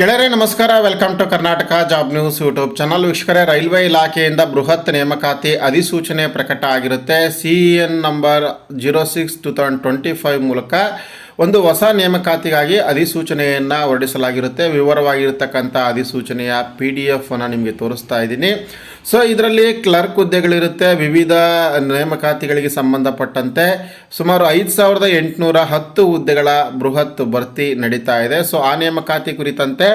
ಗೆಳೆಯರೇ, ನಮಸ್ಕಾರ. Welcome to Karnataka job news YouTube channel ವೀಕ್ಷಕರೇ, ರೈಲ್ವೆ ಇಲಾಖೆಯಿಂದ ಬೃಹತ್ ನೇಮಕಾತಿ ಅಧಿಸೂಚನೆ ಪ್ರಕಟ ಆಗಿರುತ್ತೆ. C N number zero six two thousand twenty five ಮೂಲಕ ಒಂದು ಹೊಸ ನೇಮಕಾತಿಗಾಗಿ ಅಧಿಸೂಚನೆಯನ್ನು ಹೊರಡಿಸಲಾಗಿರುತ್ತೆ. ವಿವರವಾಗಿರ್ತಕ್ಕಂಥ ಅಧಿಸೂಚನೆಯ ಪಿ ಡಿ ಎಫನ್ನು ನಿಮಗೆ ತೋರಿಸ್ತಾ ಇದ್ದೀನಿ. ಸೊ ಇದರಲ್ಲಿ ಕ್ಲರ್ಕ್ ಹುದ್ದೆಗಳಿರುತ್ತೆ, ವಿವಿಧ ನೇಮಕಾತಿಗಳಿಗೆ ಸಂಬಂಧಪಟ್ಟಂತೆ. ಸುಮಾರು ಐದು ಸಾವಿರದ ಎಂಟುನೂರ ಹತ್ತು ಹುದ್ದೆಗಳ ಬೃಹತ್ ಭರ್ತಿ ನಡೀತಾ ಇದೆ. ಸೊ ಆ ನೇಮಕಾತಿ ಕುರಿತಂತೆ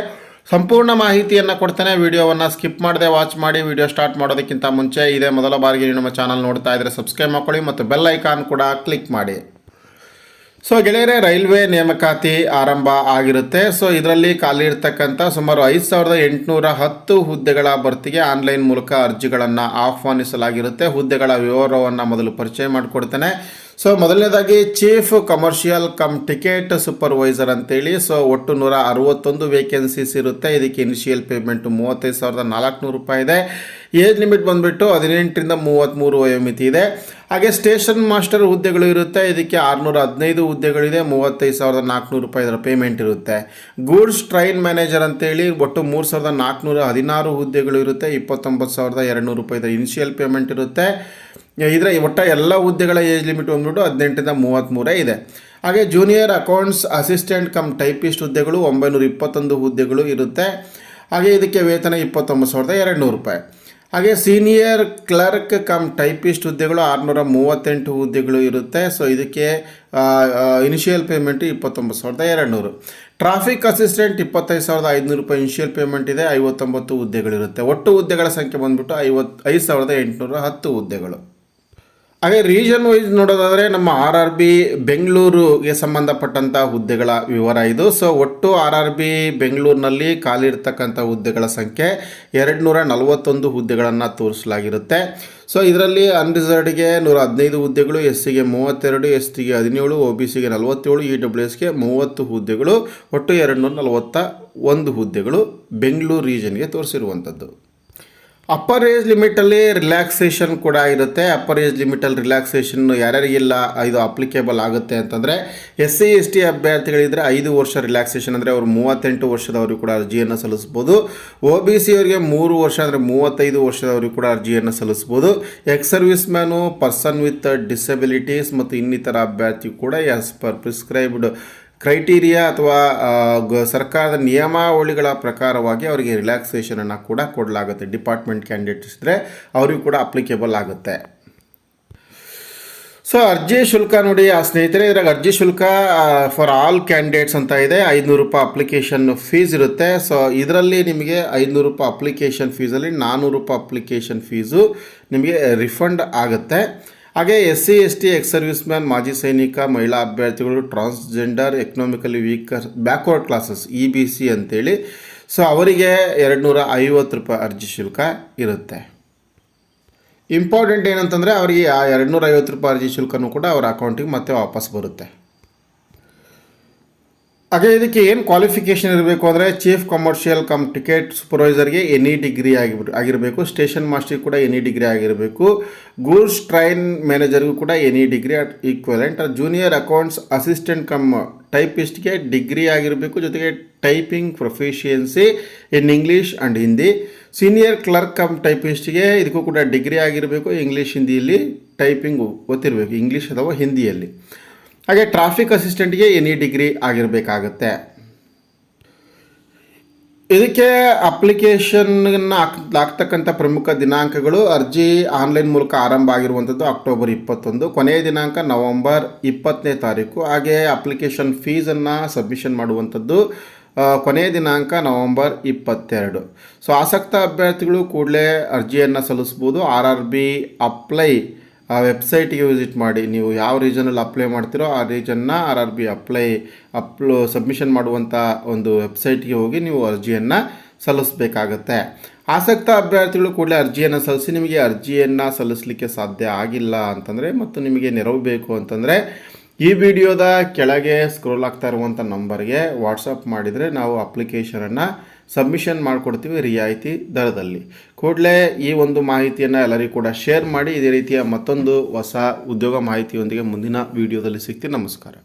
ಸಂಪೂರ್ಣ ಮಾಹಿತಿಯನ್ನು ಕೊಡ್ತೇನೆ. ವಿಡಿಯೋವನ್ನು ಸ್ಕಿಪ್ ಮಾಡದೆ ವಾಚ್ ಮಾಡಿ. ವಿಡಿಯೋ ಸ್ಟಾರ್ಟ್ ಮಾಡೋದಕ್ಕಿಂತ ಮುಂಚೆ ಇದೇ ಮೊದಲ ಬಾರಿಗೆ ನಿಮ್ಮ ಚಾನಲ್ ನೋಡ್ತಾ ಇದ್ದರೆ ಸಬ್ಸ್ಕ್ರೈಬ್ ಮಾಡ್ಕೊಳ್ಳಿ ಮತ್ತು ಬೆಲ್ ಐಕಾನ್ ಕೂಡ ಕ್ಲಿಕ್ ಮಾಡಿ. ಸೊ ಗೆಳೆಯರೇ, ರೈಲ್ವೆ ನೇಮಕಾತಿ ಆರಂಭ ಆಗಿರುತ್ತೆ. ಸೊ ಇದರಲ್ಲಿ ಖಾಲಿ ಇರ್ತಕ್ಕಂಥ ಸುಮಾರು ಐದು ಸಾವಿರದ ಎಂಟುನೂರ ಹತ್ತು ಹುದ್ದೆಗಳ ಭರ್ತಿಗೆ ಆನ್ಲೈನ್ ಮೂಲಕ ಅರ್ಜಿಗಳನ್ನು ಆಹ್ವಾನಿಸಲಾಗಿರುತ್ತೆ. ಹುದ್ದೆಗಳ ವಿವರವನ್ನು ಮೊದಲು ಪರಿಚಯ ಮಾಡಿಕೊಡ್ತೇನೆ. ಸೊ ಮೊದಲನೇದಾಗಿ chief commercial cum ticket supervisor ಅಂತೇಳಿ ಸೊ ಒಟ್ಟು ನೂರ ಅರವತ್ತೊಂದು ವೇಕೆನ್ಸೀಸ್ ಇರುತ್ತೆ. ಇದಕ್ಕೆ ಇನಿಷಿಯಲ್ ಪೇಮೆಂಟು ಮೂವತ್ತೈದು ಸಾವಿರದ ನಾಲ್ಕುನೂರು ರೂಪಾಯಿ ಇದೆ. ಏಜ್ ಲಿಮಿಟ್ ಬಂದುಬಿಟ್ಟು ಹದಿನೆಂಟರಿಂದ ಮೂವತ್ತ್ಮೂರು ವಯೋಮಿತಿ ಇದೆ. ಹಾಗೆ ಸ್ಟೇಷನ್ ಮಾಸ್ಟರ್ ಹುದ್ದೆಗಳು ಇರುತ್ತೆ. ಇದಕ್ಕೆ ಆರುನೂರ ಹದಿನೈದು ಹುದ್ದೆಗಳಿದೆ. ಮೂವತ್ತೈದು ಸಾವಿರದ ನಾಲ್ಕುನೂರು ರೂಪಾಯಿ ಇದರ ಪೇಮೆಂಟ್ ಇರುತ್ತೆ. ಗೂಡ್ಸ್ ಟ್ರೈನ್ ಮ್ಯಾನೇಜರ್ ಅಂತೇಳಿ, ಒಟ್ಟು ಮೂರು ಸಾವಿರದ ನಾಲ್ಕುನೂರ ಹದಿನಾರು ಹುದ್ದೆಗಳು ಇರುತ್ತೆ. ಇಪ್ಪತ್ತೊಂಬತ್ತು ಸಾವಿರದ ಎರಡುನೂರು ರೂಪಾಯಿ ಇದರ ಇನಿಷಿಯಲ್ ಪೇಮೆಂಟ್ ಇರುತ್ತೆ. ಇದರ ಒಟ್ಟ ಎಲ್ಲ ಹುದ್ದೆಗಳ ಏಜ್ ಲಿಮಿಟ್ ಬಂದ್ಬಿಟ್ಟು ಹದಿನೆಂಟರಿಂದ ಮೂವತ್ತ್ಮೂರೇ ಇದೆ. ಹಾಗೆ junior accounts assistant cum typist ಹುದ್ದೆಗಳು ಒಂಬೈನೂರ ಇಪ್ಪತ್ತೊಂದು ಹುದ್ದೆಗಳು ಇರುತ್ತೆ. ಹಾಗೆ ಇದಕ್ಕೆ ವೇತನ ಇಪ್ಪತ್ತೊಂಬತ್ತು ಸಾವಿರದ ಎರಡು ನೂರು ರೂಪಾಯಿ. ಹಾಗೆ ಸೀನಿಯರ್ ಕ್ಲರ್ಕ್ ಕಮ್ ಟೈಪಿಸ್ಟ್ ಹುದ್ದೆಗಳು ಆರುನೂರ ಮೂವತ್ತೆಂಟು ಹುದ್ದೆಗಳು ಇರುತ್ತೆ. ಸೊ ಇದಕ್ಕೆ ಇನಿಷಿಯಲ್ ಪೇಮೆಂಟು ಇಪ್ಪತ್ತೊಂಬತ್ತು ಸಾವಿರದ ಎರಡು ನೂರು ಟ್ರಾಫಿಕ್ ಅಸಿಸ್ಟೆಂಟ್ ಇಪ್ಪತ್ತೈದು ಸಾವಿರದ ಐದುನೂರು ರೂಪಾಯಿ ಇನಿಷಿಯಲ್ ಪೇಮೆಂಟ್ ಇದೆ. ಐವತ್ತೊಂಬತ್ತು ಹುದ್ದೆಗಳಿರುತ್ತೆ. ಒಟ್ಟು ಹುದ್ದೆಗಳ ಸಂಖ್ಯೆ ಬಂದ್ಬಿಟ್ಟು ಐವತ್ತು, ಐದು ಸಾವಿರದ ಎಂಟುನೂರ ಹತ್ತು ಹುದ್ದೆಗಳು. ಹಾಗೆ ರೀಜನ್ ವೈಸ್ ನೋಡೋದಾದರೆ ನಮ್ಮ ಆರ್ ಆರ್ ಬಿ ಬೆಂಗಳೂರಿಗೆ ಸಂಬಂಧಪಟ್ಟಂಥ ಹುದ್ದೆಗಳ ವಿವರ ಇದು. ಸೊ ಒಟ್ಟು ಆರ್ ಆರ್ ಬಿ ಬೆಂಗಳೂರಿನಲ್ಲಿ ಖಾಲಿ ಇರ್ತಕ್ಕಂಥ ಹುದ್ದೆಗಳ ಸಂಖ್ಯೆ ಎರಡು ನೂರ ನಲವತ್ತೊಂದು ಹುದ್ದೆಗಳನ್ನು ತೋರಿಸಲಾಗಿರುತ್ತೆ. ಸೊ ಇದರಲ್ಲಿ ಅನ್ರಿಸರ್ವ್ಡ್ಗೆ ನೂರ ಹದಿನೈದು ಹುದ್ದೆಗಳು ಎಸ್ ಸಿಗೆ ಮೂವತ್ತೆರಡು ಎಸ್ ಟಿಗೆ ಹದಿನೇಳು, ಒ ಬಿ ಸಿಗೆ ನಲವತ್ತೇಳು, ಇ ಡಬ್ಲ್ಯೂ ಎಸ್ಗೆ ಮೂವತ್ತು ಹುದ್ದೆಗಳು, ಒಟ್ಟು ಎರಡು ನೂರ ನಲವತ್ತ ಒಂದು ಹುದ್ದೆಗಳು ಬೆಂಗಳೂರು ರೀಜನ್ಗೆ ತೋರಿಸಿರುವಂಥದ್ದು ಅಪ್ಪರ್ ಏಜ್ ಲಿಮಿಟಲ್ಲಿ ರಿಲ್ಯಾಕ್ಸೇಷನ್ ಕೂಡ ಇರುತ್ತೆ. ಅಪ್ಪರ್ ಏಜ್ ಲಿಮಿಟಲ್ಲಿ ರಿಲ್ಯಾಕ್ಸೇಷನ್ ಯಾರ್ಯಾರಿಗೆಲ್ಲ ಇದು ಅಪ್ಲಿಕೇಬಲ್ ಆಗುತ್ತೆ ಅಂತಂದರೆ ಎಸ್ ಸಿ ಎಸ್ ಟಿ ಅಭ್ಯರ್ಥಿಗಳಿದ್ದರೆ ಐದು ವರ್ಷ ರಿಲ್ಯಾಕ್ಸೇಷನ್ ಅಂದರೆ ಅವರು ಮೂವತ್ತೆಂಟು ವರ್ಷದವರಿಗೂ ಕೂಡ ಅರ್ಜಿಯನ್ನು ಸಲ್ಲಿಸ್ಬೋದು. ಒ ಬಿ ಸಿ ಅವರಿಗೆ ಮೂರು ವರ್ಷ ಅಂದರೆ ಮೂವತ್ತೈದು ವರ್ಷದವರಿಗೂ ಕೂಡ ಅರ್ಜಿಯನ್ನು ಸಲ್ಲಿಸ್ಬೋದು. Ex service man person with disabilities ಮತ್ತು ಇನ್ನಿತರ ಅಭ್ಯರ್ಥಿ ಕೂಡ ಆಸ್ ಪರ್ ಪ್ರಿಸ್ಕ್ರೈಬ್ಡ್ ಕ್ರೈಟೀರಿಯಾ ಅಥವಾ ಸರ್ಕಾರದ ನಿಯಮಾವಳಿಗಳ ಪ್ರಕಾರವಾಗಿ ಅವರಿಗೆ ರಿಲ್ಯಾಕ್ಸೇಷನನ್ನು ಕೂಡ ಕೊಡಲಾಗುತ್ತೆ. ಡಿಪಾರ್ಟ್ಮೆಂಟ್ ಕ್ಯಾಂಡಿಡೇಟ್ಸ್ ಇದ್ದರೆ ಅವರಿಗೂ ಕೂಡ ಅಪ್ಲಿಕೇಬಲ್ ಆಗುತ್ತೆ. ಸೊ ಅರ್ಜಿ ಶುಲ್ಕ ನೋಡಿ, ಆ ಸ್ನೇಹಿತರೆ, ಇದ್ರಾಗ ಅರ್ಜಿ ಶುಲ್ಕ ಫಾರ್ ಆಲ್ ಕ್ಯಾಂಡಿಡೇಟ್ಸ್ ಅಂತ ಇದೆ. ಐದುನೂರು ರೂಪಾಯಿ ಅಪ್ಲಿಕೇಶನ್ ಫೀಸ್ ಇರುತ್ತೆ. ಸೊ ಇದರಲ್ಲಿ ನಿಮಗೆ ಐದುನೂರು ರೂಪಾಯಿ ಅಪ್ಲಿಕೇಶನ್ ಫೀಸಲ್ಲಿ ನಾನ್ನೂರು ರೂಪಾಯಿ ಅಪ್ಲಿಕೇಶನ್ ಫೀಸು ನಿಮಗೆ ರಿಫಂಡ್ ಆಗುತ್ತೆ. ಹಾಗೆ S C S T ex service man ಮಾಜಿ ಸೈನಿಕ, ಮಹಿಳಾ ಅಭ್ಯರ್ಥಿಗಳು, transgender, economically weaker, backward classes, E B C ಅಂತೇಳಿ. ಸೊ, ಅವರಿಗೆ ಎರಡು ನೂರ ಐವತ್ತು ರೂಪಾಯಿ ಅರ್ಜಿ ಶುಲ್ಕ ಇರುತ್ತೆ. ಇಂಪಾರ್ಟೆಂಟ್ ಏನಂತಂದರೆ, ಅವರಿಗೆ ಆ ಎರಡು ನೂರ ಐವತ್ತು ರೂಪಾಯಿ ಅರ್ಜಿ ಶುಲ್ಕನೂ ಕೂಡ ಅವರ ಅಕೌಂಟಿಗೆ ಮತ್ತೆ ವಾಪಸ್ ಬರುತ್ತೆ. ಹಾಗೆ ಇದಕ್ಕೆ ಏನು ಕ್ವಾಲಿಫಿಕೇಷನ್ ಇರಬೇಕು ಅಂದರೆ ಚೀಫ್ ಕಮರ್ಷಿಯಲ್ ಕಮ್ ಟಿಕೆಟ್ ಸೂಪರ್ವೈಸರ್ಗೆ ಎನಿ ಡಿಗ್ರಿ ಆಗಿ ಆಗಿರಬೇಕು. ಸ್ಟೇಷನ್ ಮಾಸ್ಟರ್ಗೆ ಕೂಡ ಎನಿ ಡಿಗ್ರಿ ಆಗಿರಬೇಕು. ಗೂಡ್ಸ್ ಟ್ರೈನ್ ಮ್ಯಾನೇಜರ್ಗೂ ಕೂಡ any degree at equivalent junior accounts assistant cum ಟೈಪಿಸ್ಟ್ಗೆ degree ಆಗಿರಬೇಕು. ಜೊತೆಗೆ typing proficiency in English and Hindi senior clerk cum ಟೈಪಿಸ್ಟ್ಗೆ ಇದಕ್ಕೂ ಕೂಡ ಡಿಗ್ರಿ ಆಗಿರಬೇಕು. ಇಂಗ್ಲೀಷ್ ಹಿಂದಿಯಲ್ಲಿ ಟೈಪಿಂಗ್ ಗೊತ್ತಿರಬೇಕು ಇಂಗ್ಲೀಷ್ ಅಥವಾ ಹಿಂದಿಯಲ್ಲಿ ಹಾಗೆ ಟ್ರಾಫಿಕ್ ಅಸಿಸ್ಟೆಂಟ್ಗೆ ಎನಿ ಡಿಗ್ರಿ ಆಗಿರಬೇಕಾಗತ್ತೆ. ಇದಕ್ಕೆ ಅಪ್ಲಿಕೇಶನ್ನ ಹಾಕ್, ಹಾಕ್ತಕ್ಕಂಥ ಪ್ರಮುಖ ದಿನಾಂಕಗಳು ಅರ್ಜಿ ಆನ್ಲೈನ್ ಮೂಲಕ ಆರಂಭ ಆಗಿರುವಂಥದ್ದು ಅಕ್ಟೋಬರ್ ಇಪ್ಪತ್ತೊಂದು. ಕೊನೆಯ ದಿನಾಂಕ ನವಂಬರ್ ಇಪ್ಪತ್ತನೇ ತಾರೀಕು. ಹಾಗೆ ಅಪ್ಲಿಕೇಶನ್ ಫೀಸನ್ನು ಸಬ್ಮಿಷನ್ ಮಾಡುವಂಥದ್ದು ಕೊನೆಯ ದಿನಾಂಕ ನವಂಬರ್ ಇಪ್ಪತ್ತೆರಡು. ಸೊ, ಆಸಕ್ತ ಅಭ್ಯರ್ಥಿಗಳು ಕೂಡಲೇ ಅರ್ಜಿಯನ್ನು ಸಲ್ಲಿಸ್ಬೋದು ಆರ್ ಆರ್ ಬಿ ಅಪ್ಲೈ ಆ ವೆಬ್ಸೈಟ್ಗೆ ವಿಸಿಟ್ ಮಾಡಿ, ನೀವು ಯಾವ ರೀಜನಲ್ಲಿ ಅಪ್ಲೈ ಮಾಡ್ತೀರೋ ಆ ರೀಜನ್ನ ಆರ್ ಆರ್ ಬಿ ಅಪ್ಲೈ, ಅಪ್ಲೋ, ಸಬ್ಮಿಷನ್ ಮಾಡುವಂಥ ಒಂದು ವೆಬ್ಸೈಟ್ಗೆ ಹೋಗಿ ನೀವು ಅರ್ಜಿಯನ್ನು ಸಲ್ಲಿಸಬೇಕಾಗತ್ತೆ. ಆಸಕ್ತ ಅಭ್ಯರ್ಥಿಗಳು ಕೂಡಲೇ ಅರ್ಜಿಯನ್ನು ಸಲ್ಲಿಸಿ, ನಿಮಗೆ ಅರ್ಜಿಯನ್ನು ಸಲ್ಲಿಸಲಿಕ್ಕೆ ಸಾಧ್ಯ ಆಗಿಲ್ಲ ಅಂತಂದರೆ ಮತ್ತು ನಿಮಗೆ ನೆರವು ಬೇಕು ಅಂತಂದರೆ ಈ ವಿಡಿಯೋದ ಕೆಳಗೆ ಸ್ಕ್ರೋಲ್ ಆಗ್ತಾ ಇರುವಂಥ ನಂಬರ್ಗೆ ವಾಟ್ಸಪ್ ಮಾಡಿದರೆ ನಾವು ಅಪ್ಲಿಕೇಶನನ್ನು ಸಬ್ಮಿಷನ್ ಮಾಡಿಕೊಡ್ತೀವಿ ರಿಯಾಯಿತಿ ದರದಲ್ಲಿ. ಕೂಡಲೇ ಈ ಒಂದು ಮಾಹಿತಿಯನ್ನು ಎಲ್ಲರಿಗೂ ಕೂಡ ಶೇರ್ ಮಾಡಿ, ಇದೇ ರೀತಿಯ ಮತ್ತೊಂದು ಹೊಸ ಉದ್ಯೋಗ ಮಾಹಿತಿಯೊಂದಿಗೆ ಮುಂದಿನ ವಿಡಿಯೋದಲ್ಲಿ ಸಿಗ್ತೀನಿ. ನಮಸ್ಕಾರ.